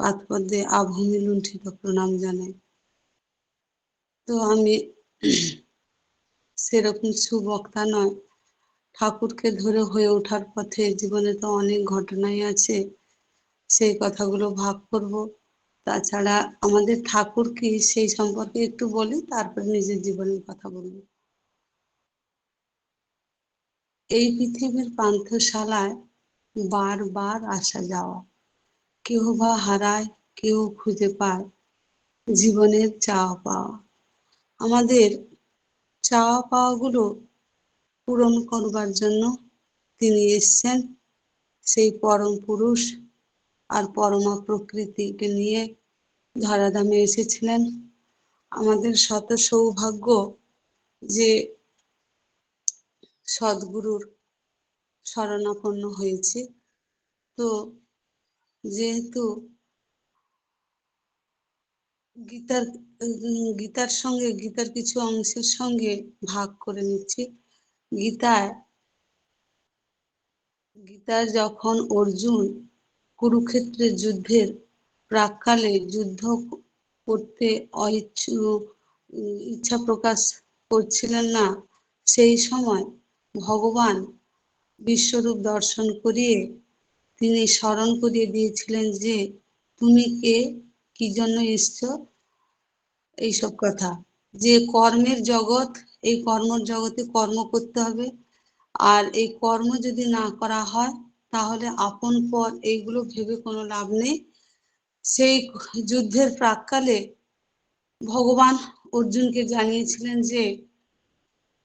পাতপদ্মে আভূমি লুণ্ঠিত প্রণাম জানাই। তো আমি সেরকম সুবক্তা নয়। ঠাকুরকে ধরে হয়ে ওঠার পথে জীবনে তো অনেক ঘটনাই আছে, সেই কথাগুলো ভাগ করব। তাছাড়া আমাদের ঠাকুর কি সেই সম্পর্কে একটু বলি, তারপর নিজের জীবনের কথা বলব। এই পৃথিবীর পান্থশালায় বারবার আসা যাওয়া। কেউ বা হারায়, কেউ খুঁজে পায়। জীবনের চাওয়া পাওয়া। আমাদের চাওয়া পাওয়াগুলো পূরণ করবার জন্য তিনি এসছেন। সেই পরম পুরুষ আর পরমা প্রকৃতিকে নিয়ে ধরাধামে এসেছিলেন। আমাদের শত সৌভাগ্য যে সদ্গুরুর শরণাপন্ন হয়েছে। তো যেহেতু গীতার গীতার সঙ্গে, গীতার কিছু অংশের সঙ্গে ভাগ করে নিচ্ছি। গীতায়, গীতার যখন অর্জুন কুরুক্ষেত্রের যুদ্ধের প্রাককালে যুদ্ধ করতে ইচ্ছা প্রকাশ করছিলেন না, সেই সময় ভগবান বিশ্বরূপ দর্শন করিয়ে তিনি স্মরণ করিয়ে দিয়েছিলেন যে, তুমি কে? কি জন্য এসছ? এইসব কথা। যে কর্মের জগৎ, এই কর্মর জগতে কর্ম করতে হবে। আর এই কর্ম যদি না করা হয়, তাহলে আপন পর এইগুলো ভেবে কোনো লাভ নেই। সেই যুদ্ধের প্রাককালে ভগবান অর্জুনকে জানিয়েছিলেন যে,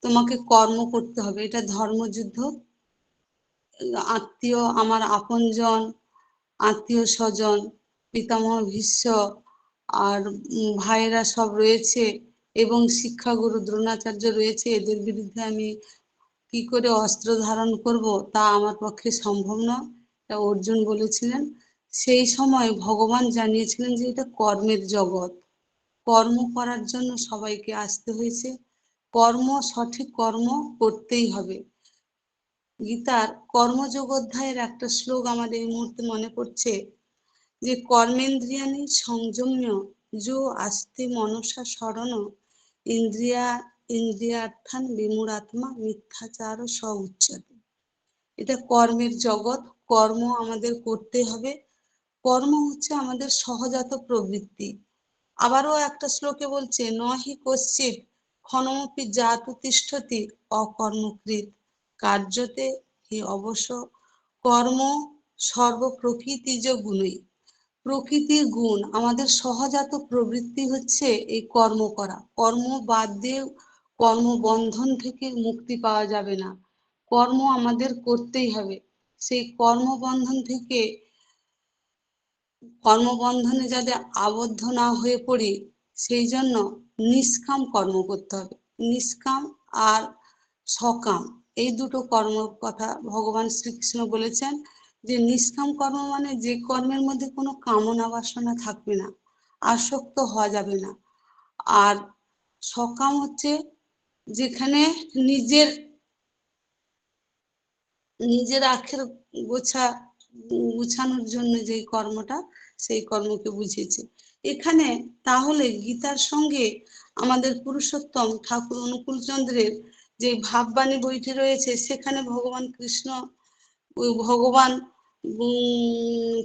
তোমাকে কর্ম করতে হবে। এটা ধর্মযুদ্ধ। আত্মীয়, আমার আপনজন, আত্মীয় স্বজন, পিতামহ, ভীষ্ম আর ভাইয়েরা সব রয়েছে এবং শিক্ষাগুরু দ্রোণাচার্য রয়েছে। এদের বিরুদ্ধে আমি কি করে অস্ত্র ধারণ করব তা আমার পক্ষে সম্ভব নয় তা অর্জুন বলেছিলেন। সেই সময় ভগবান জানিয়েছিলেন যে এটা কর্মের জগৎ। কর্ম করার জন্য সবাইকে আসতে হয়েছে। কর্ম, সঠিক কর্ম করতেই হবে। গীতার কর্মযোগ অধ্যায়ের একটা শ্লোক আমার এই মুহূর্তে মনে পড়ছে যে কর্মেন্দ্রিয়ানি সংযম্য যো আস্তে মনসা স্মরণ ইন্দ্রিয়া ইন্দ্রিয়ার্থান বিমূঢ়াত্মা মিথ্যাচার স উচ্চতে এটা কর্মের জগৎ, কর্ম আমাদের করতে হবে। কর্ম হচ্ছে আমাদের সহজাত প্রবৃত্তি। আবারও একটা শ্লোকে বলছে, নহি কশ্চিত ক্ষণমপি জাত তিষ্ঠতি অকর্মকৃত। কার্যতে হি অবশ্য কর্ম সর্বপ্রকৃতিজ গুণই। প্রকৃতির গুণ, আমাদের সহজাত প্রবৃত্তি হচ্ছে এই কর্ম করা। কর্ম বাদ দিয়ে কর্মবন্ধন থেকে মুক্তি পাওয়া যাবে না। কর্ম আমাদের করতেই হবে। সেই কর্মবন্ধন থেকে কর্মবন্ধনে যাতে আবদ্ধ না হয়ে পড়ি, সেই জন্য নিষ্কাম কর্ম করতে হবে। নিষ্কাম আর সকাম। এই দুটো কর্ম কথা ভগবান শ্রীকৃষ্ণ বলেছেন যে নিষ্কাম কর্ম মানে যে কর্মের মধ্যে কোনো কামনা বাসনা থাকবে না, আসক্ত হওয়া যাবে না। আর সকাম হচ্ছে যেখানে নিজের নিজের আখের গোছা, গুছানোর জন্য যে কর্মটা, সেই কর্মকে বুঝিয়েছে। এখানে তাহলে গীতার সঙ্গে আমাদের পুরুষোত্তম ঠাকুর অনুকূল চন্দ্রের যে ভাববাণী বইটি রয়েছে, সেখানে ভগবান কৃষ্ণ ভগবান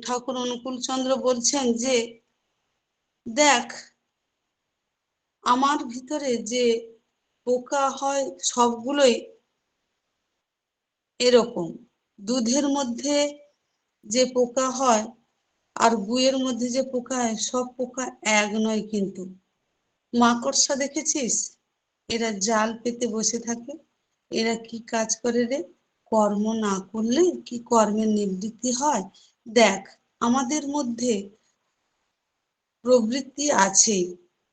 ঠাকুর অনুকূল চন্দ্র বলছেন যে, দেখ, আমার ভিতরে যে পোকা হয় সবগুলোই এরকম। দুধের মধ্যে যে পোকা হয় আর গুয়ের মধ্যে যে পোকা হয়, সব পোকা এক নয় কিন্তু। মাকড়সা দেখেছিস? এরা জাল পেতে বসে থাকে। এরা কি কাজ করে রে? কর্ম না করলে কি কর্মের নিবৃত্তি হয়? দেখ, আমাদের মধ্যে প্রবৃত্তি আছে।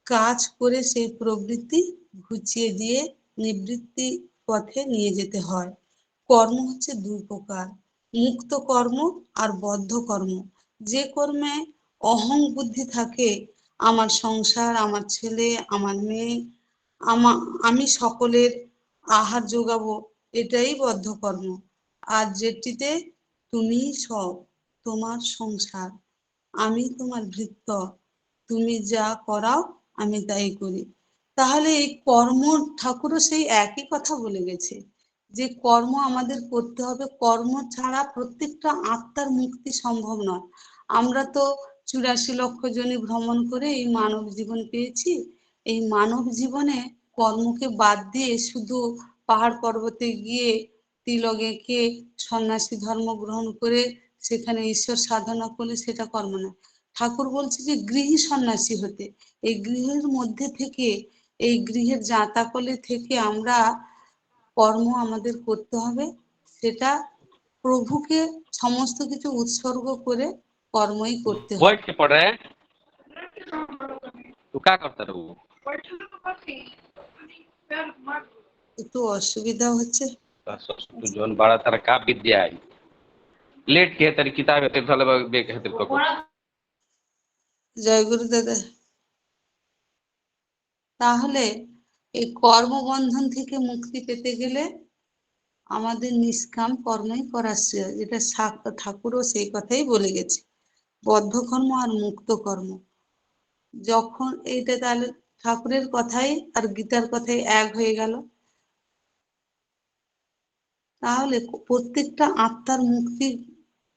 কাজ করে সেই প্রবৃত্তি ঘুচিয়ে দিয়ে নিবৃত্তি পথে নিয়ে যেতে হয়। কর্ম হচ্ছে দুই প্রকার, মুক্ত কর্ম আর বদ্ধ কর্ম। যে কর্মে অহং বুদ্ধি থাকে, আমার সংসার, আমার ছেলে, আমার মেয়ে আমি সকলের আহার যোগাবো, এটাই বদ্ধ কর্ম আর যেটিতে তুমি সব তোমার সংসার, আমি তোমার ভৃত্য, তুমি যা করাও আমি তাই করি। তাহলে এই কর্ম, ঠাকুরও সেই একই কথা বলে গেছে, যে কর্ম আমাদের করতে হবে। কর্ম ছাড়া প্রত্যেকটা আত্মার মুক্তি সম্ভব নয়। আমরা তো চুরাশি লক্ষ জনে ভ্রমণ করে এই মানব জীবন পেয়েছি। এই মানব জীবনে কর্মকে বাদ দিয়ে শুধু পাহাড় পর্বতে গিয়ে তিলক এঁকে সন্ন্যাসী ধর্ম গ্রহণ করে সেখানে ঈশ্বর সাধনা করলে সেটা কর্ম না। ঠাকুর বলছে যে গৃহী সন্ন্যাসী হতে। এই গৃহের মধ্যে থেকে, এই গৃহের জাঁতাকলে থেকে আমরা কর্ম আমাদের করতে হবে। সেটা প্রভুকে সমস্ত কিছু উৎসর্গ করে কর্মই করতে হবে। একটু অসুবিধা হচ্ছে। দুজন বাড়া তারা কা বিদ্যায় লেট কে তার কিতাব এতে ভালো ভাবে হেতে পকো জয় গুরু দাদা তাহলে এই কর্মবন্ধন থেকে মুক্তি পেতে গেলে আমাদের নিষ্কাম কর্মই করা যেটা ঠাকুরও সেই কথাই বলে গেছে। বদ্ধ কর্ম আর মুক্ত কর্ম যখন এইটা তাহলে ঠাকুরের কথাই আর গীতার কথাই এক হয়ে গেল। তাহলে প্রত্যেকটা আত্মার মুক্তি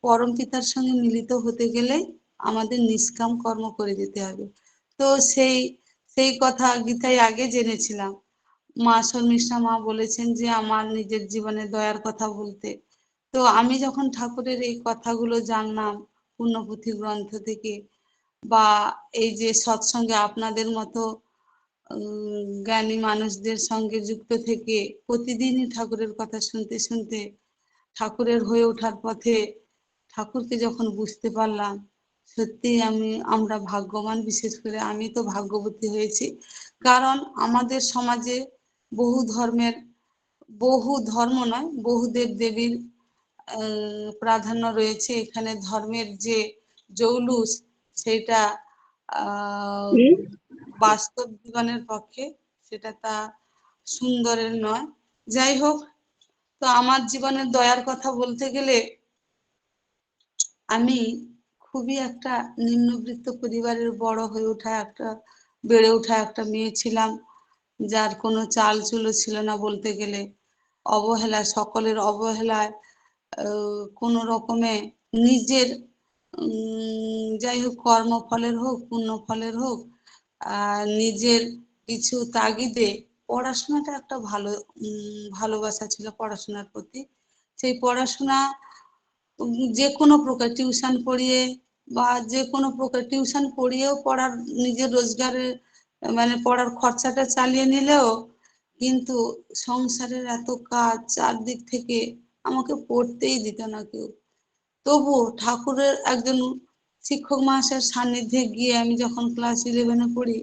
পরম পিতার সঙ্গে মিলিত হতে গেলে আমাদের নিষ্কাম কর্ম করে যেতে হবে। তো সেই সেই কথা গীতায় আগে জেনেছিলাম। মা শর্মিষ্ঠা মা বলেছেন যে, আমার নিজের জীবনে দয়ার কথা বলতে। তো আমি যখন ঠাকুরের এই কথাগুলো জানলাম পূর্ণপুঁথি গ্রন্থ থেকে বা এই যে সৎসঙ্গে আপনাদের মতো জ্ঞানী মানুষদের সঙ্গে যুক্ত থেকে প্রতিদিনই ঠাকুরের কথা শুনতে শুনতে ঠাকুরের হয়ে ওঠার পথে ঠাকুরকে যখন বুঝতে পারলাম সত্যি আমি আমরা ভাগ্যবান। বিশেষ করে আমি তো ভাগ্যবতী হয়েছি। কারণ আমাদের সমাজে বহু ধর্মের বহু ধর্ম নয় বহু দেব দেবীর প্রাধান্য রয়েছে। এখানে ধর্মের যে জৌলুস সেটা আহ, বাস্তব জীবনের পক্ষে সেটা তা সুন্দরের নয়। যাই হোক, তো আমার জীবনের দয়ার কথা বলতে গেলে আমি খুবই একটা নিম্নবিত্ত পরিবারের বড় হয়ে ওঠা একটা, বেড়ে ওঠা একটা মেয়ে ছিলাম, যার কোনো চাল চুলো ছিল না বলতে গেলে। অবহেলা, সকলের অবহেলায় কোনো রকমে নিজের যাই হোক কর্মফলের হোক পুণ্য ফলের হোক নিজের কিছু তাগিদে পড়াশোনাটা একটা ভালো ভালোবাসা ছিল পড়াশোনার প্রতি। সেই পড়াশোনা যে কোনো প্রকার টিউশন পড়িয়ে বা যে কোনো প্রকার টিউশন পড়িয়েও পড়ার নিজের রোজগারের মানে পড়ার খরচাটা চালিয়ে নিলেও কিন্তু সংসারের এত কাজ চারদিক থেকে আমাকে পড়তেই দিত না কেউ। তবু ঠাকুরের একজন শিক্ষক মহাশয়ের সান্নিধ্যে গিয়ে আমি যখন ক্লাস ইলেভেনে পড়ি,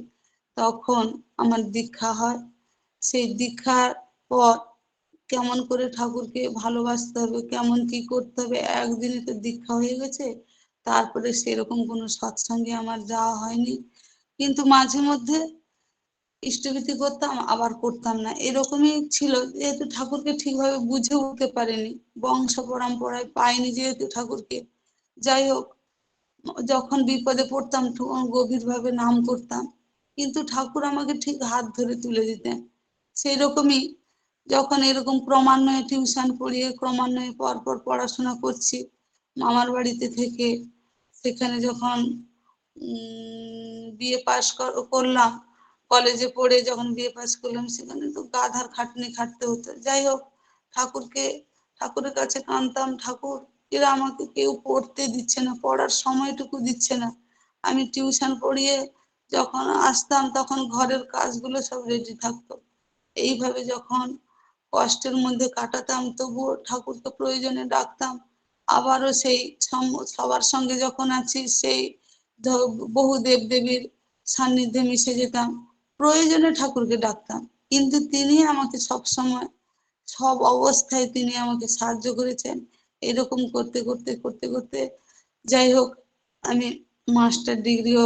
তখন আমার দীক্ষা হয়। সেই দীক্ষার পর কেমন করে ঠাকুরকে ভালোবাসতে হবে, কেমন কি করতে হবে, একদিনে তো দীক্ষা হয়ে গেছে, তারপরে সেরকম কোনো সৎসঙ্গে আমার যাওয়া হয়নি। কিন্তু মাঝে মধ্যে ইষ্টভীতি করতাম, আবার করতাম না। এরকমই ছিল, যেহেতু ঠাকুরকে ঠিকভাবে বুঝে উঠতে পারিনি, বংশ পরম্পরায় পাইনি যেহেতু ঠাকুরকে। যাই হোক যখন বিপদে পড়তাম গভীরভাবে নাম করতাম। কিন্তু ঠাকুর আমাকে ঠিক হাত ধরে তুলে দিতেন। সেই রকমই যখন এরকম ক্রমান্বয়ে টিউশন পড়িয়ে, ক্রমান্বয়ে পর পর পড়াশোনা করছি, মামার বাড়িতে থেকে, সেখানে যখন বিএ পাশ করলাম, কলেজে পড়ে যখন বিএ পাস করলাম, সেখানে তো গাধার খাটনি খাটতে হতো। যাই হোক, ঠাকুরকে, ঠাকুরের কাছে কাঁদতাম ঠাকুর এরা আমাকে কেউ পড়তে দিচ্ছে না, পড়ার সময়টুকু দিচ্ছে না। আমি টিউশন পড়িয়ে যখন আসতাম তখন ঘরের কাজগুলো সব রেডি থাকতো। এইভাবে যখন কষ্টের মধ্যে কাটাতাম তবুও ঠাকুরকে প্রয়োজনে ডাকতাম। আবারও সেই সবার সঙ্গে যখন আছি সেই বহু দেব দেবীর সান্নিধ্যে মিশে যেতাম। প্রয়োজনে ঠাকুরকে ডাকতাম। কিন্তু তিনি আমাকে সব সময় সব অবস্থায় তিনি আমাকে সাহায্য করেছেন। এরকম করতে করতে করতে করতে। যাই হোক, আমি মাস্টার ডিগ্রিও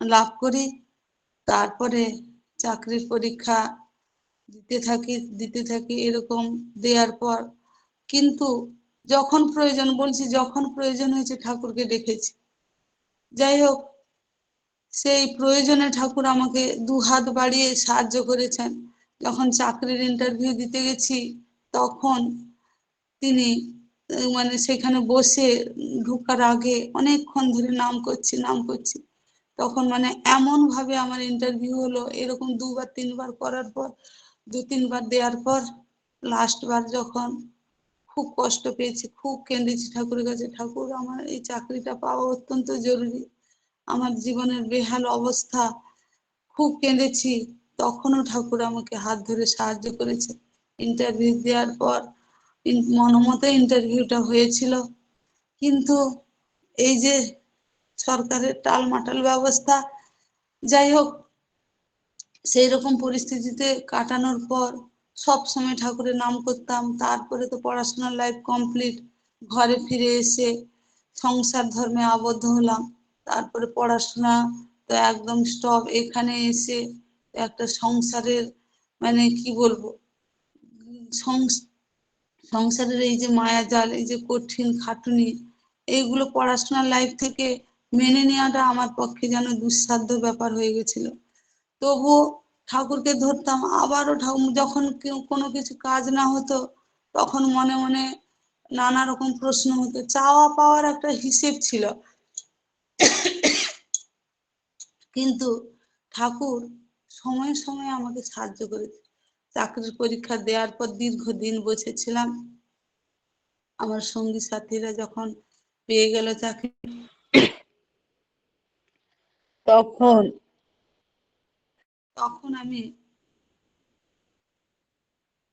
লাভ করি। তারপরে চাকরির পরীক্ষা দিতে থাকি দিতে থাকি এরকম দেওয়ার পর। কিন্তু যখন প্রয়োজন, বলছি যখন প্রয়োজন হয়েছে ঠাকুরকে ডেকেছি। যাই হোক, সেই প্রয়োজনে ঠাকুর আমাকে দু হাত বাড়িয়ে সাহায্য করেছেন। যখন চাকরির ইন্টারভিউ দিতে গেছি, তখন তিনি মানে সেখানে বসে ঢোকার আগে অনেকক্ষণ ধরে নাম করছি নাম করছি। তখন মানে এমন ভাবে আমার ইন্টারভিউ হলো, এরকম দুবার, তিনবার করার পর, দু, তিনবার দেওয়ার পর লাস্ট বার যখন খুব কষ্ট পেয়েছি, খুব কেঁদেছি ঠাকুরের কাছে, ঠাকুর আমার এই চাকরিটা পাওয়া অত্যন্ত জরুরি। আমার জীবনের বেহাল অবস্থা, খুব কেঁদেছি। তখনও ঠাকুর আমাকে হাত ধরে সাহায্য করেছে। ইন্টারভিউ দেওয়ার পর মনোমতো ইন্টারভিউটা হয়েছিল। কিন্তু এই যে সরকারের টালমাটাল ব্যবস্থা, যাই হোক সেই রকম পরিস্থিতিতে কাটানোর পর সব সময় ঠাকুরের নাম করতাম। তারপরে তো পড়াশোনার লাইফ কমপ্লিট ঘরে ফিরে এসে সংসার ধর্মে আবদ্ধ হলাম। তারপরে পড়াশোনা তো একদম স্টপ এখানে এসে একটা সংসারের মানে কি বলব? সংসারের এই যে মায়াজাল এই যে কঠিন খাটুনি, এইগুলো পড়াশোনার লাইফ থেকে মেনে নেওয়াটা আমার পক্ষে যেন দুঃসাধ্য ব্যাপার হয়ে গেছিল। তবুও ঠাকুরকে ধরতাম, আবারও ঠাকুর, যখন কেউ কোনো কিছু কাজ না হতো, তখন মনে মনে নানা রকম প্রশ্ন হতো। চাওয়া পাওয়ার একটা হিসেব ছিল। কিন্তু ঠাকুর সময়ে সময়ে আমাকে সাহায্য করেছে। চাকরির পরীক্ষা দেওয়ার পর দীর্ঘদিন বসেছিলাম। আমার সঙ্গী সাথীরা যখন পেয়ে গেল চাকরি, তখন তখন আমি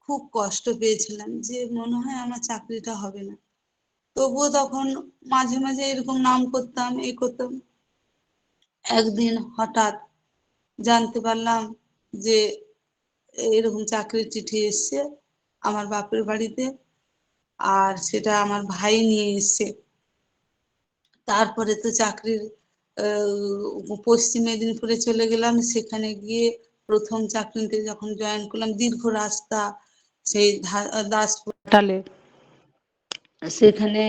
খুব কষ্ট পেয়েছিলাম যে মনে হয় আমার চাকরিটা হবে না। তবুও তখন মাঝে মাঝে এরকম নাম করতাম এই করতাম। একদিন হঠাৎ জানতে পারলাম যে এরকম চাকরির চিঠি এসছে আমার বাপের বাড়িতে আর সেটা আমার ভাই নিয়ে এসছে। তারপরে তো চাকরির পশ্চিম মেদিনীপুরে চলে গেলাম। সেখানে গিয়ে প্রথম চাকরিতে যখন জয়েন করলাম দীর্ঘ রাস্তা সেই দাসপুর সেখানে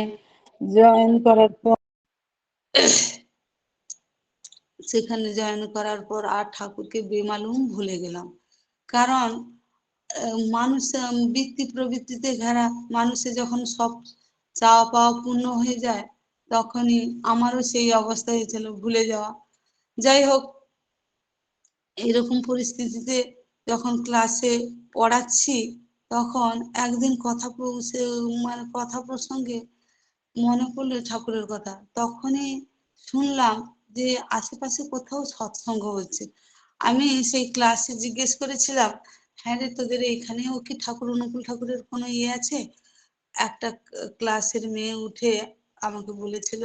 জয়েন করার পর সেখানে জয়েন করার পর আর ঠাকুরকে বেমালুম ভুলে গেলাম। কারণ মানুষ বৃত্তি প্রবৃত্তিতে ঘেরা মানুষে যখন সব চাওয়া পাওয়া পূর্ণ হয়ে যায়, তখনই আমারও সেই অবস্থা হয়েছিল ভুলে যাওয়া। যাই হোক, এরকম পরিস্থিতিতে যখন ক্লাসে পড়াচ্ছি, তখন একদিন কথা মানে কথা প্রসঙ্গে মনে পড়ল ঠাকুরের কথা। তখনই শুনলাম যে আশেপাশে কোথাও সৎসঙ্গ হচ্ছে। আমি সেই ক্লাসে জিজ্ঞেস করেছিলাম হ্যাঁ রে তোদের এখানেও কি ঠাকুর অনুকূল ঠাকুরের কোনো ইয়ে আছে? একটা ক্লাসের মেয়ে উঠে আমাকে বলেছিল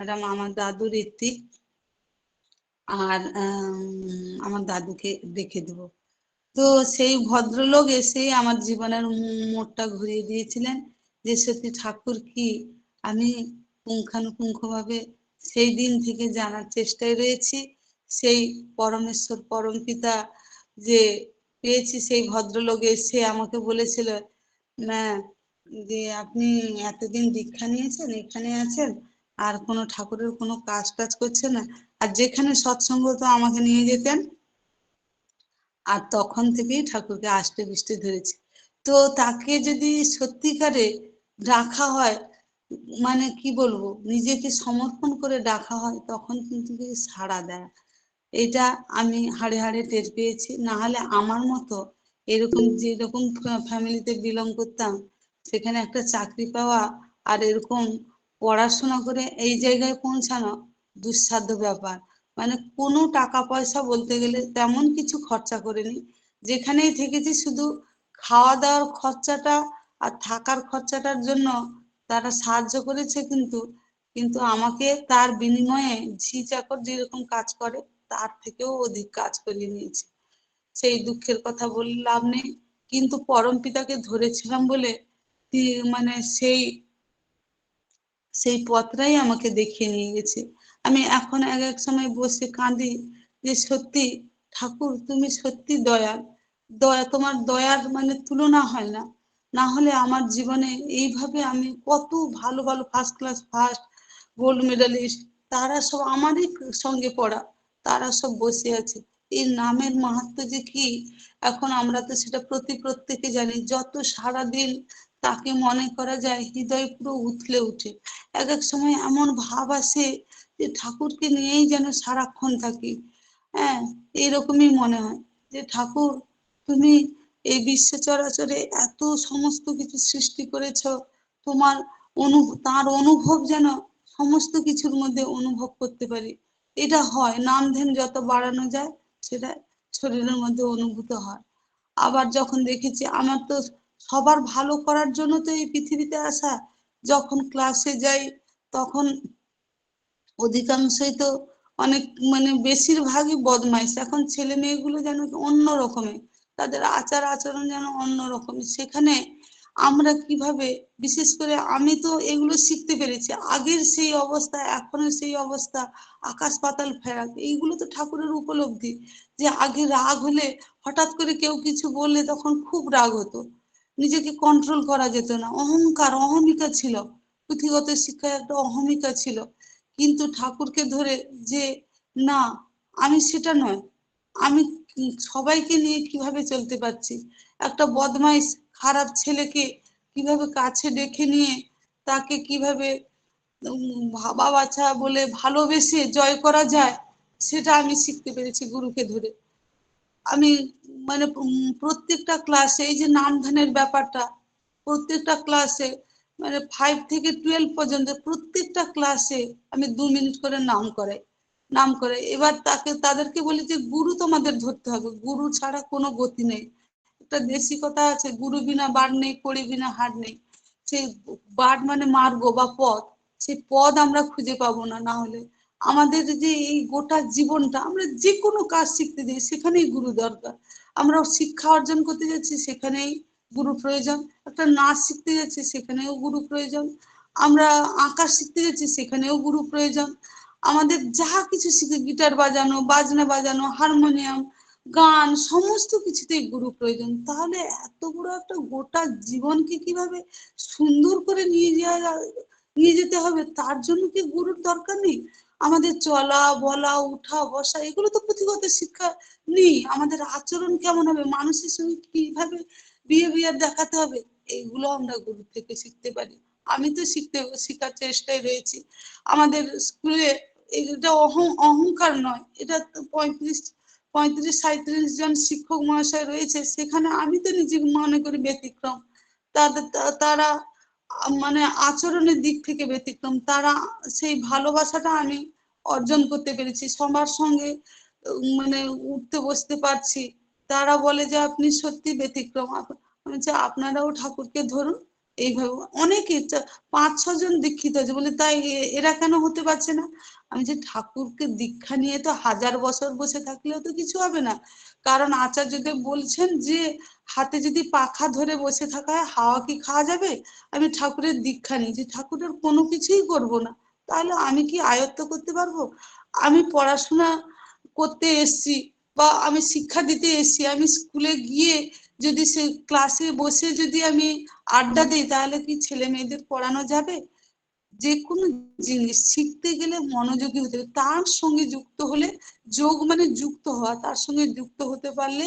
ম্যাডাম আমার দাদু ঋত্বিক আর আম, আমার দাদুকে দেখে দেবো। তো সেই ভদ্রলোক এসে আমার জীবনের মোড়টা ঘুরিয়ে দিয়েছিলেন যে সত্যি ঠাকুর কি? আমি পুঙ্খানুপুঙ্খভাবে সেই দিন থেকে জানার চেষ্টায় রয়েছি। সেই পরমেশ্বর পরমপিতা যে পেয়েছি, সেই ভদ্রলোক এসে আমাকে বলেছিল যে আপনি এতদিন দীক্ষা নিয়েছেন, এখানে আছেন, আর কোনো ঠাকুরের কোনো কাজ টাজ করছে না। আর যেখানে সৎসঙ্গ তো আমাকে নিয়ে যেতেন। আর তখন থেকেই ঠাকুরকে আষ্টে বৃষ্টি ধরেছি। তো তাকে যদি সত্যিকারে রাখা হয় মানে কি বলব, নিজেকে সমর্পণ করে ডাকা হয়, তখন কিন্তু সাড়া দেয়। এটা আমি হাড়ে হাড়ে টের পেয়েছি। না হলে আমার মতো এরকম যেরকম ফ্যামিলিতে বিলং করতাম, সেখানে একটা চাকরি পাওয়া আর এরকম পড়াশোনা করে এই জায়গায় পৌঁছানো দুঃসাধ্য ব্যাপার। মানে কোনো টাকা পয়সা বলতে গেলে তেমন কিছু খরচা করিনি। যেখানেই থেকেছি শুধু খাওয়া দাওয়ার খরচাটা আর থাকার খরচাটার জন্য তারা সাহায্য করেছে কিন্তু কিন্তু আমাকে তার বিনিময়ে ঝি চাকর যেরকম কাজ করে তার থেকেও অধিক কাজ করিয়ে নিয়েছে। সেই দুঃখের কথা বলে লাভ নেই। কিন্তু পরম পিতাকে ধরেছিলাম বলে মানে সেই সেই পথটাই আমাকে দেখিয়ে নিয়ে গেছে। আমি এখন এক এক সময় বসে কাঁদি যে সত্যি, ঠাকুর তুমি সত্যি দয়াল। দয়া, তোমার দয়ার মানে তুলনা হয় না। না হলে আমার জীবনে এইভাবে আমি কত ভালো ভালো first class first gold medallist তারা সব আমারই সঙ্গে পড়া। তারা সব বসে আছে। এই নামের মাহাত্ম যে কি? এখন আমরা তো সেটা প্রতি প্রত্যেকে জানি, যত সারাদিন তাকে মনে করা যায়, হৃদয় পুরো উথলে উঠে। এক এক সময় এমন ভাব আসে যে ঠাকুরকে নিয়েই যেন সারাক্ষণ থাকি। হ্যাঁ এইরকমই মনে হয় যে ঠাকুর, তুমি এই বিশ্ব চরাচরে এত সমস্ত কিছু সৃষ্টি করেছ, তোমার অনু, তার অনুভব যেন সমস্ত কিছুর মধ্যে অনুভব করতে পারি। এটা হয়। নাম ধ্যান যত বাড়ানো যায়, সেটা শরীরের মধ্যে অনুভূত হয়। আবার যখন দেখেছি, আমার তো সবার ভালো করার জন্য তো এই পৃথিবীতে আসা। যখন ক্লাসে যাই, তখন অধিকাংশই তো অনেক মানে বেশিরভাগই বদমাইশ। এখন ছেলে মেয়েগুলো যেন অন্য রকমের তাদের আচার আচরণ যেন অন্য রকমের সেখানে আমরা কীভাবে, বিশেষ করে আমি তো এগুলো শিখতে পেরেছি। আগের সেই অবস্থা, এখনের সেই অবস্থা, আকাশ পাতাল ফেরাক, এইগুলো তো ঠাকুরের উপলব্ধি। যে আগে রাগ হলে হঠাৎ করে কেউ কিছু বললে তখন খুব রাগ হতো। নিজেকে কন্ট্রোল করা যেত না। অহংকার, অহমিকা ছিল। পুঁথিগত শিক্ষায় একটা অহমিকা ছিল। কিন্তু ঠাকুরকে ধরে যে, না, আমি সেটা নয়। আমি সবাইকে নিয়ে কীভাবে চলতে পারছি? একটা বদমাইশ খারাপ ছেলেকে কীভাবে কাছে ডেকে নিয়ে তাকে কীভাবে ভাবা বাছা বলে ভালোবেসে জয় করা যায়, সেটা আমি শিখতে পেরেছি গুরুকে ধরে। আমি মানে প্রত্যেকটা ক্লাসে এই যে নাম ব্যাপারটা, প্রত্যেকটা ক্লাসে মানে ফাইভ থেকে টুয়েলভ পর্যন্ত প্রত্যেকটা ক্লাসে আমি দু মিনিট করে নাম করাই নাম করে। এবার তাকে, তাদেরকে বলি যে, গুরু তোমাদের ধরতে হবে। গুরু ছাড়া কোনো গতি নেই। একটা দেশি কথা আছে, গুরু বিনা বার নেই কড়ি বিনা হার নেই। সেই বাট মানে মার্গ বা পথ সেই পদ আমরা খুঁজে পাবো না। না হলে আমাদের যে এই গোটা জীবনটা আমরা যে কোনো কাজ শিখতে যাই, সেখানেই গুরু দরকার। আমরা শিক্ষা অর্জন করতে যাচ্ছি, সেখানেই গুরু প্রয়োজন। একটা নাচ শিখতে যাচ্ছি, সেখানেও গুরু প্রয়োজন। আমরা আঁকা শিখতে যাচ্ছি, সেখানেও গুরু প্রয়োজন। আমাদের যা কিছু শিখে, গিটার বাজানো, বাজনা বাজানো, হারমোনিয়াম গান, সমস্ত কিছুতেই গুরু প্রয়োজন। তাহলে এত বড় একটা গোটা জীবনকে কীভাবে সুন্দর করে নিয়ে যাওয়া নিয়ে যেতে হবে? তার জন্য কি গুরুর দরকার নেই? আমাদের চলা, বলা, উঠা, বসা, এগুলো তো পুঁথিগত শিক্ষা নেই। আমাদের আচরণ কেমন হবে? মানুষের সঙ্গে কীভাবে বিহেভিয়ার দেখাতে হবে? এইগুলো আমরা গুরু থেকে শিখতে পারি। আমি তো শিখতে, শেখার চেষ্টায় রয়েছি। আমাদের স্কুলে এটা অহং, অহংকার নয়। এটা পঁয়ত্রিশ পঁয়ত্রিশ সাঁত্রিশ জন শিক্ষক মহাশয় রয়েছে, সেখানে আমি তো নিজে মনে করি ব্যতিক্রম। তাদের তারা মানে আচরণের দিক থেকে ব্যতিক্রম। তারা সেই ভালোবাসাটা আমি অর্জন করতে পেরেছি। সবার সঙ্গে মানে উঠতে বসতে পারছি। তারা বলে যে আপনি সত্যি ব্যতিক্রম। যে আপনারাও ঠাকুরকে ধরুন এইভাবে অনেকে পাঁচ ছজন দীক্ষিত আছে বলে তাই এরা কেন হতে পারছে না? আমি যে ঠাকুরকে দীক্ষা নিয়ে তো হাজার বছর বসে থাকলেও তো কিছু হবে না। কারণ আচার্যদেব বলছেন যে, হাতে যদি পাখা ধরে বসে থাকা হয়, হাওয়া কি খাওয়া যাবে? আমি ঠাকুরের দীক্ষা যে ঠাকুরের কোনো কিছুই করব না, তাহলে আমি কি আয়ত্ত করতে পারব? আমি পড়াশোনা করতে এসছি বা আমি শিক্ষা দিতে এসছি, আমি স্কুলে গিয়ে যদি সে ক্লাসে বসে যদি আমি আড্ডা দিই, তাহলে কি ছেলে মেয়েদের পড়ানো যাবে? যে কোনো জিনিস শিখতে গেলে মনোযোগী হতে হবে। তার সঙ্গে যুক্ত হলে যোগ মানে যুক্ত হওয়া, তার সঙ্গে যুক্ত হতে পারলে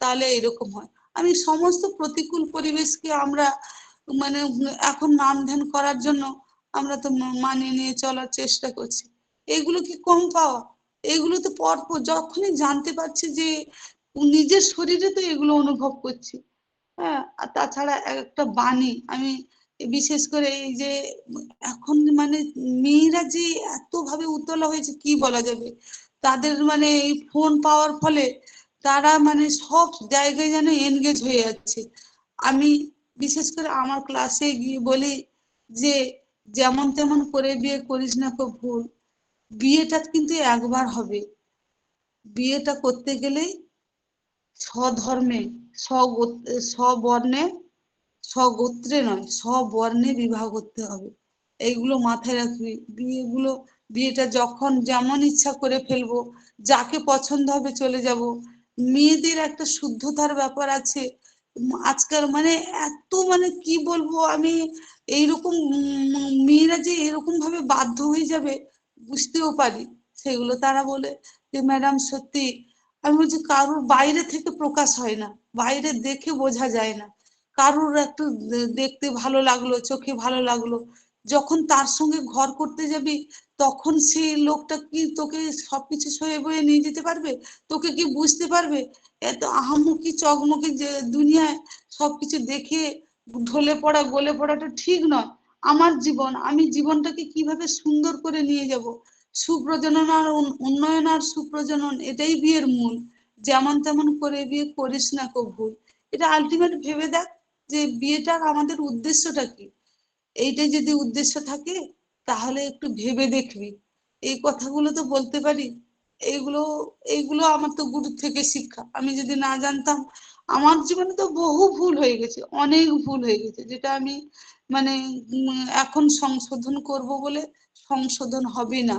তাহলে এরকম হয়। আমি সমস্ত প্রতিকূল পরিবেশকে আমরা মানে এখন নাম ধ্যান করার জন্য আমরা তো মানিয়ে নিয়ে চলার চেষ্টা করছি। এগুলো কি কম পাওয়া? এগুলো তো পরপর, যখনই জানতে পারছি যে নিজের শরীরে তো এগুলো অনুভব করছি। হ্যাঁ আর তাছাড়া একটা বাণী, আমি বিশেষ করে এই যে এখন মানে মেয়েরা যে এত ভাবে উতলা হয়েছে, কি বলা যাবে? তাদের মানে এই ফোন পাওয়ার ফলে তারা মানে সব জায়গায় যেন এনগেজ হয়ে যাচ্ছে আমি বিশেষ করে আমার ক্লাসে গিয়ে বলি যে, যেমন তেমন করে বিয়ে করিস না খুব ভুল বিয়েটা কিন্তু একবার হবে। বিয়েটা করতে গেলে স্বধর্মে স্ববর্ণে, স্বগোত্রে নয়, স্ববর্ণে বিবাহ করতে হবে। এইগুলো মাথায় রাখবি। বিয়েগুলো, বিয়েটা যখন যেমন ইচ্ছা করে ফেলব, যাকে পছন্দ হবে চলে যাব। মেয়েদের একটা শুদ্ধতার ব্যাপার আছে। আজকাল মানে এত মানে কি বলব আমি, এইরকম মেয়েরা যে এরকম ভাবে বাধ্য হয়ে যাবে, বুঝতেও পারি। সেগুলো তারা বলে যে, ম্যাডাম, সত্যি আমি বলছি, কারোর বাইরে থেকে প্রকাশ হয় না, বাইরে দেখে বোঝা যায় না। কারোর একটু দেখতে ভালো লাগল, চোখে ভালো লাগল, যখন তার সঙ্গে ঘর করতে যাবি, তখন সেই লোকটা কি তোকে সবকিছু সয়ে বয়ে নিয়ে যেতে পারবে? তোকে কি বুঝতে পারবে? এত আহামুখি, চকমকি যে দুনিয়ায় সবকিছু দেখে ঢলে পড়া, গলে পড়াটা ঠিক নয়। আমার জীবন, আমি জীবনটাকে কীভাবে সুন্দর করে নিয়ে যাব? সুপ্রজনন আর উন্নয়ন আর সুপ্রজনন এটাই বিয়ের মূল। যেমন তেমন করে বিয়ে করিস না কো ভুল এটা আলটিমেট ভেবে দেখ যে বিয়েটার আমাদের উদ্দেশ্যটা কি। এইটাই যদি উদ্দেশ্য থাকে, তাহলে একটু ভেবে দেখবি। এই কথাগুলো তো বলতে পারি। এইগুলো এইগুলো আমার তো গুরু থেকে শিক্ষা। আমি যদি না জানতাম, আমার জীবনে তো বহু ভুল হয়ে গেছে, অনেক ভুল হয়ে গেছে, যেটা আমি মানে এখন সংশোধন করব বলে সংশোধন হবে না।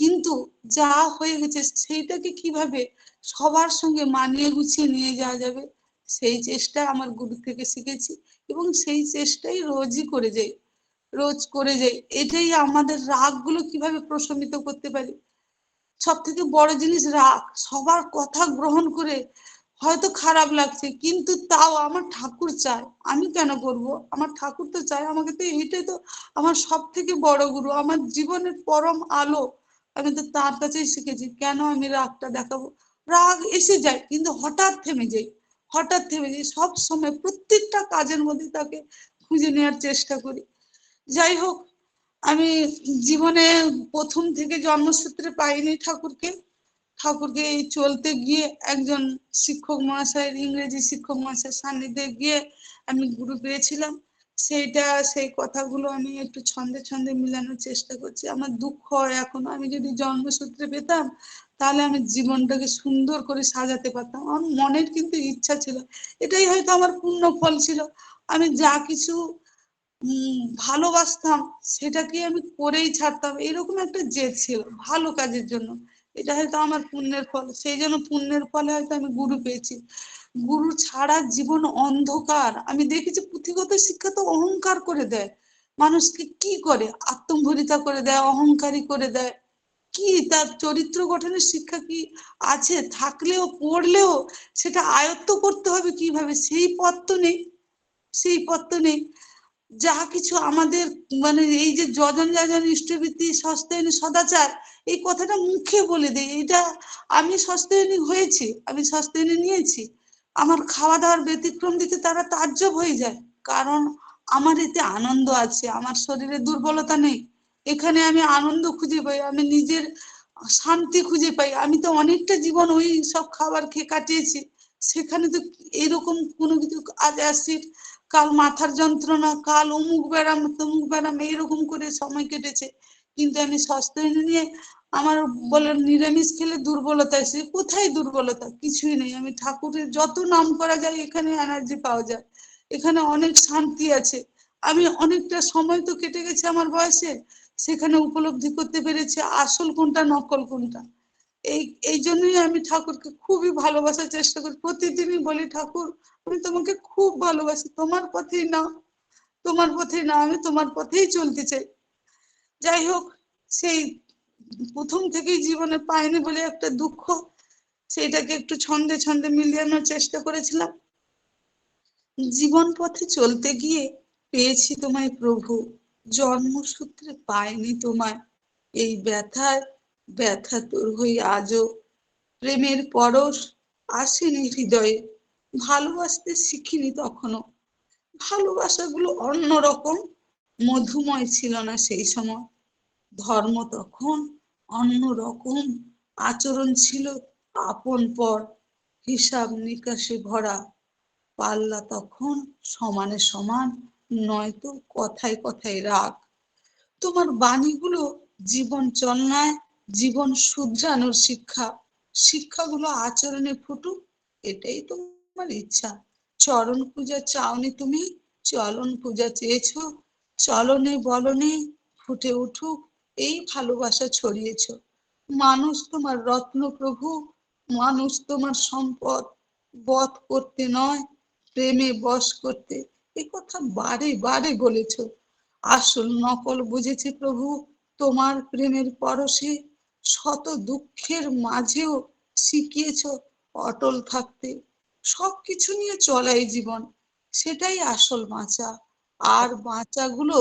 কিন্তু যা হয়ে গেছে সেইটাকে কীভাবে সবার সঙ্গে মানিয়ে গুছিয়ে নিয়ে যাওয়া যাবে? সেই চেষ্টা আমার গুরু থেকে শিখেছি এবং সেই চেষ্টাই রোজই করে যাই, রোজ করে যাই। এটাই আমাদের রাগগুলো কীভাবে প্রশমিত করতে পারি? সব থেকে বড় জিনিস রাগ, সবার কথা গ্রহণ করে হয়তো খারাপ লাগছে, কিন্তু তাও আমার ঠাকুর চায়। আমি কেন করব? আমার ঠাকুর তো চায়, আমাকে তো এইটাই তো আমার সব থেকে বড় গুরু। আমার জীবনের পরম আলো আমি তো তার কাছেই শিখেছি, কেন আমি রাগটা দেখাবো? রাগ এসে যায়, কিন্তু হঠাৎ থেমে যাই হঠাৎ থেমে যাই সব সময় প্রত্যেকটা কাজের মধ্যে তাকে খুঁজে নেওয়ার চেষ্টা করি। যাই হোক, আমি জীবনে প্রথম থেকে জন্মসূত্রে পাইনি ঠাকুরকে। ঠাকুরকে এই চলতে গিয়ে একজন শিক্ষক মহাশয়ের ইংরেজি শিক্ষক মহাশয়ের সান্নিধ্যে গিয়ে আমি গুরু পেয়েছিলাম। সেইটা, সেই কথাগুলো আমি একটু ছন্দে ছন্দে মিলানোর চেষ্টা করছি। আমার দুঃখ হয় এখন, আমি যদি জন্মসূত্রে পেতাম, তাহলে আমি জীবনটাকে সুন্দর করে সাজাতে পারতাম। আমার মনের কিন্তু ইচ্ছা ছিল, এটাই হয়তো আমার পূর্ণ ফল ছিল। আমি যা কিছু ভালোবাসতাম, সেটাকে আমি করেই ছাড়তাম। এরকম একটা জেদ ছিল, ভালো কাজের জন্য। এটা হয়তো আমার পুণ্যের ফল, সেই জন্য পুণ্যের ফলে হয়তো আমি গুরু পেয়েছি। গুরু ছাড়া জীবন অন্ধকার। আমি দেখেছি পুঁথিগত শিক্ষা তো অহংকার করে দেয়। মানুষকে কি করে? আত্মম্ভরিতা করে দেয়, অহংকারী করে দেয়। কি তার চরিত্র গঠনের শিক্ষা কি আছে? থাকলেও, পড়লেও সেটা আয়ত্ত করতে হবে কীভাবে? সেই পথ তো নেই। সেই পথ তো নেই। যা কিছু আমাদের মানে এই যে যজন যাজন, ইষ্টবৃত্তি, সস্তায়নী, সদাচার, এই কথাটা মুখে বলে দেয়। এটা আমি সস্তায়নী হয়েছি, আমি সস্তায়নী নিয়েছি। আমার খাওয়া দাওয়ার ব্যতিক্রম দিতে তারা তাজ্জব হয়ে যায়। কারণ আমার এতে আনন্দ আছে, আমার শরীরে দুর্বলতা নেই। এখানে আমি আনন্দ খুঁজে পাই, আমি নিজের শান্তি খুঁজে পাই। আমি তো অনেকটা জীবন ওই সব খাবার খেয়ে কাটিয়েছি। সেখানে তো এরকম কোনো কিছু আজ অ্যাসিড কাল মাথার যন্ত্রণা, কাল অমুক ব্যারাম তমুক ব্যারাম এইরকম করে সময় কেটেছে। কিন্তু আমি স্বাস্থ্য নিয়ে আমার বলে নিরামিষ খেলে দুর্বলতা এসে কোথায় দুর্বলতা? কিছুই নেই। আমি ঠাকুরের যত নাম করা যায়, এখানে এনার্জি পাওয়া যায়। এখানে অনেক শান্তি আছে। আমি অনেকটা সময় তো কেটে গেছে আমার বয়সে। সেখানে উপলব্ধি করতে পেরেছি আসল কোনটা, নকল কোনটা। এই এই জন্যই আমি ঠাকুরকে খুবই ভালোবাসার চেষ্টা করি। প্রতিদিনই বলি, ঠাকুর, আমি তোমাকে খুব ভালোবাসি। তোমার পথেই না তোমার পথেই না আমি তোমার পথেই চলতে চাই। যাই হোক, সেই প্রথম থেকেই জীবনে পাইনি বলে একটা দুঃখ। সেইটাকে একটু ছন্দে ছন্দে মিলিয়ানোর চেষ্টা করেছিলাম। জীবন পথে চলতে গিয়ে পেয়েছি তোমায় প্রভু। জন্মসূত্রে পাইনি তোমায়। এই ব্যথায় ব্যথা তোর হই আজও। প্রেমের পরশ আসেনি হৃদয়ে। ভালোবাসতে শিখিনি তখনও। ভালোবাসাগুলো অন্যরকম। মধুময় ছিল না সেই সময়। ধর্ম তখন অন্য রকম। আচরণ ছিল আপন পর। হিসাব নিকাশে ভরা। পাল্লা তখন সমানে সমান, নয়তো কথায় কথায় রাগ। তোমার বাণীগুলো জীবন চলনায়, জীবন শুধরানোর শিক্ষা। শিক্ষাগুলো আচরণে ফুটুক, এটাই তোমার ইচ্ছা। চরণ পূজা চাওনি তুমি, চলন পূজা চেয়েছ চলনে বলনে ফুটে উঠুক, এই ভালোবাসা ছড়িয়েছ। মানুষ তোমার রত্ন প্রভু, মানুষ তোমার সম্পদ। বধ করতে নয়, প্রেমে বশ করতে। এ কথা বারে বারে বলেছ। আসল নকল বুঝেছি প্রভু, তোমার প্রেমের পরশে। শত দুঃখের মাঝেও শিখিয়েছ অটল থাকতে। সবকিছু নিয়ে চলাই জীবন, সেটাই আসল বাঁচা আর বাঁচাগুলো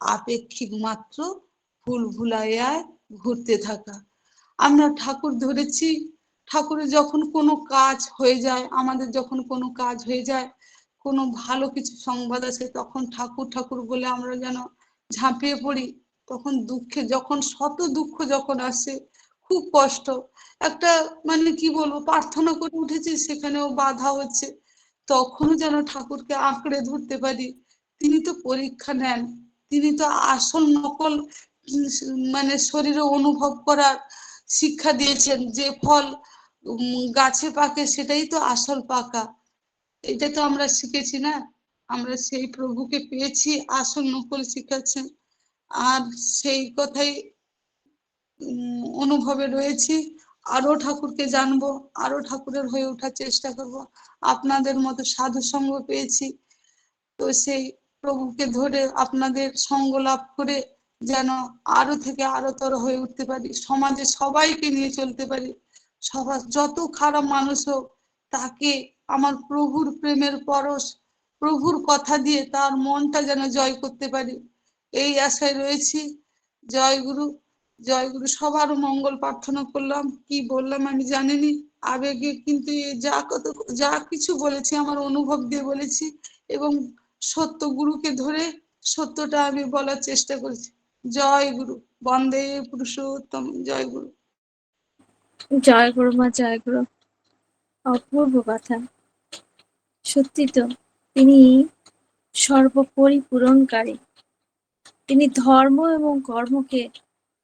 আপেক্ষিক মাত্র ভুল ভুলাইয়ায় ঘুরতে থাকা। আমরা ঠাকুর ধরেছি ঠাকুরের যখন কোনো কাজ হয়ে যায়, আমাদের যখন কোনো কাজ হয়ে যায়, কোনো ভালো কিছু সংবাদ আছে তখন ঠাকুর ঠাকুর বলে আমরা যেন ঝাঁপিয়ে পড়ি। তখন দুঃখে, যখন শত দুঃখ যখন আসে, খুব কষ্ট। একটা মানে কি বলব, প্রার্থনা করে উঠেছি, সেখানেও বাধা হচ্ছে। তখনও যেন ঠাকুরকে আঁকড়ে ধরতে পারি। তিনি তো পরীক্ষা নেন, তিনি তো আসল নকল মানে শরীরে অনুভব করার শিক্ষা দিয়েছেন যে ফল গাছে পাকে সেটাই তো আসল পাকা। এটা তো আমরা শিখেছি না? আমরা সেই প্রভুকে পেয়েছি, আসল নকল শিখাচ্ছেন। আর সেই কথাই অনুভবে রয়েছি। আরও ঠাকুরকে জানব আরও ঠাকুরের হয়ে ওঠার চেষ্টা করব। আপনাদের মতো সাধু সঙ্গ পেয়েছি। তো সেই প্রভুকে ধরে আপনাদের সঙ্গ লাভ করে যেন আরও থেকে আরও তর হয়ে উঠতে পারি, সমাজে সবাইকে নিয়ে চলতে পারি, সবার যত খারাপ মানুষ হোক, তাকে আমার প্রভুর প্রেমের পরশ, প্রভুর কথা দিয়ে তার মনটা যেন জয় করতে পারি। এই আশায় রয়েছি। জয় গুরু জয় গুরু। সবার মঙ্গল প্রার্থনা করলাম। কি বললাম আমি জানিনি। আবেগে কিন্তু যা কত যা কিছু বলেছি, আমার অনুভব দিয়ে বলেছি এবং সত্য গুরুকে ধরে সত্যটা আমি বলার চেষ্টা করেছি। জয় গুরু, বন্দে পুরুষোত্তম, জয় গুরু। জয় গুরু মা, জয় গুরু। অপূর্ব কথা। সত্যি তো, তিনি সর্বোপরি পূরণকারী। তিনি ধর্ম এবং কর্মকে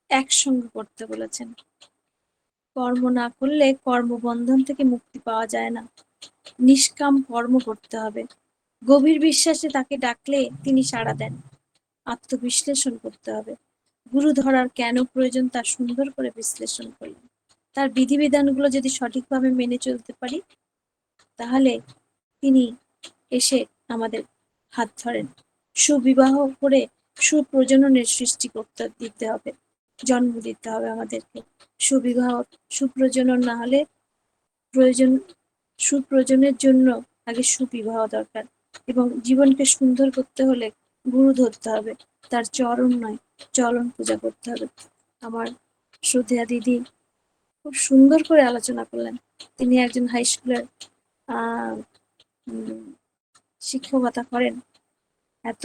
একসঙ্গে করতে বলেছেন। কর্ম না করলে কর্মবন্ধন থেকে মুক্তি পাওয়া যায় না। নিষ্কাম কর্ম করতে হবে। গভীর বিশ্বাসে তাকে ডাকলে তিনি সাড়া দেন। আত্মবিশ্লেষণ করতে হবে। গুরু ধরার কেন প্রয়োজন তা সুন্দর করে বিশ্লেষণ করলেন। তার বিধিবিধানগুলো যদি সঠিকভাবে মেনে চলতে পারি, তাহলে তিনি এসে আমাদের হাত ধরেন। সুবিবাহ করে সুপ্রজননের সৃষ্টি করতে দিতে হবে, জন্ম দিতে হবে আমাদেরকে। সুবিবাহ, সুপ্রজনন না হলে প্রয়োজন, সুপ্রজনের জন্য আগে সুবিবাহ দরকার। এবং জীবনকে সুন্দর করতে হলে গুরু ধরতে হবে। তার চরণ নয় চরণ পূজা করতে হবে। আমার শ্রদ্ধা দিদি খুব সুন্দর করে আলোচনা করলেন। তিনি একজন হাই স্কুলের শিক্ষকতা করেন। এত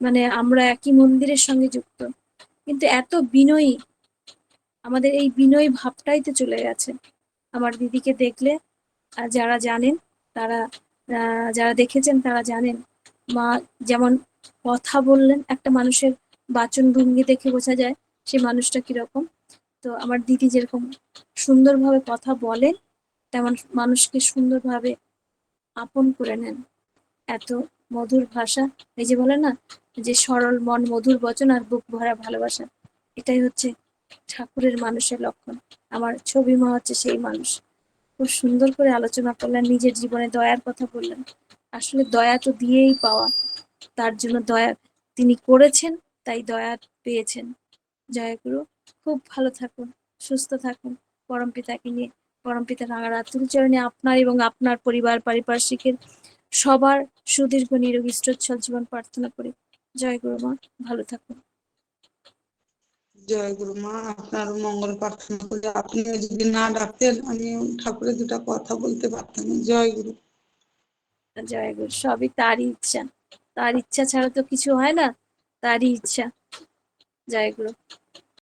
মানে আমরা একই মন্দিরের সঙ্গে যুক্ত। কিন্তু এত বিনয়ী, আমাদের এই বিনয়ী ভাবটাই তো চলে গেছে। আমার দিদিকে দেখলে যারা জানেন, তারা যারা দেখেছেন তারা জানেন, মা যেমন কথা বললেন, একটা মানুষের বাচন ভঙ্গি দেখে বোঝা যায় সে মানুষটা কীরকম। তো আমার দিদি যেরকম সুন্দরভাবে কথা বলেন, তেমন মানুষকে সুন্দরভাবে আপন করে নেন। এত মধুর ভাষা, এই যে বলে না, যে সরল মন, মধুর বচন আর বুক ভরা ভালোবাসা, এটাই হচ্ছে ঠাকুরের মানুষের লক্ষণ। আমার ছবি মা হচ্ছে সেই মানুষ। খুব সুন্দর করে আলোচনা করলেন, নিজের জীবনে দয়ার কথা বললেন। আসলে দয়া তো দিয়েই পাওয়া। তার জন্য দয়া তিনি করেছেন, তাই দয়া পেয়েছেন। জয়গুরু খুব ভালো থাকুন, সুস্থ থাকুন। পরম পিতাকে নিয়ে, পরম পিতা রাঙা তুল চরণে আপনার এবং আপনার পরিবার, পারিপার্শ্বিকের সবার সুদীর্ঘ নিরোগী ইষ্টচ্ছল জীবন প্রার্থনা করি। জয় গুরু মা, ভালো থাকুন। জয় গুরু মা, আপনার মঙ্গল প্রার্থনা করে আপনি যদি না ডাকতেন, আমি ঠাকুরের দুটা কথা বলতে পারতাম। জয় গুরু। জয় গুরু, সবই তারই ইচ্ছা। তার ইচ্ছা ছাড়া তো কিছু হয় না। তারই ইচ্ছা। জয় গুরু।